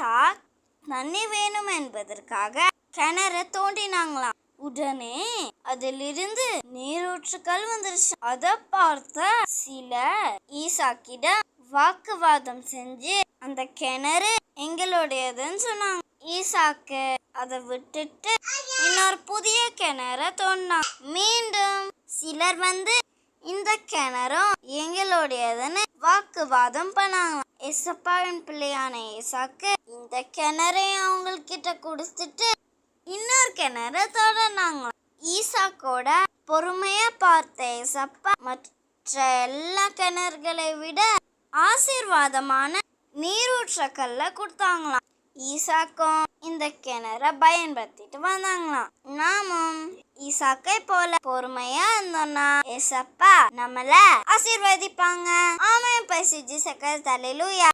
ஈசாக் தண்ணி வேணும் என்பதற்காக கிணறு தோண்டினாங்களாம். உடனே அதிலிருந்து நீரூற்றுக்கள் வந்துருச்சு. அதை பார்த்த சில ஈசாக்கிடம் வாக்குவாதம் செஞ்சு அந்த கிணறு எங்களுடையதுன்னு சொன்னாங்க. ஈசாக்கு அதை விட்டுட்டு இன்னொரு புதிய கிணற தோண்டினான். மீண்டும் சிலர் வந்து இந்த கிணறும் எங்களுடையதுன்னு வாக்குவாதம் பண்ணாங்களாம். எசப்பாவின் பிள்ளையான ஏசாக்கு இந்த கிணறையும் அவங்கக்கிட்ட கொடுத்துட்டு இன்னொரு கிணறு தொடர்ந்தாங்க. ஈசாக்கோட பொறுமையா பார்த்த ஏசப்பா மற்ற எல்லா கிணறுகளை விட ஆசீர்வாதமான நீரூற்றக்கல்ல கொடுத்தாங்களாம். ஈசாக்கும் இந்த கிணற பயன்படுத்திட்டு வந்தாங்களாம். நாமும் ஈசாக்கை போல பொறுமையா இருந்தோம்னா ஏசப்பா நம்மள ஆசீர்வதிப்பாங்க. ஆமே பசிஜி சக்கர தலையிலுயா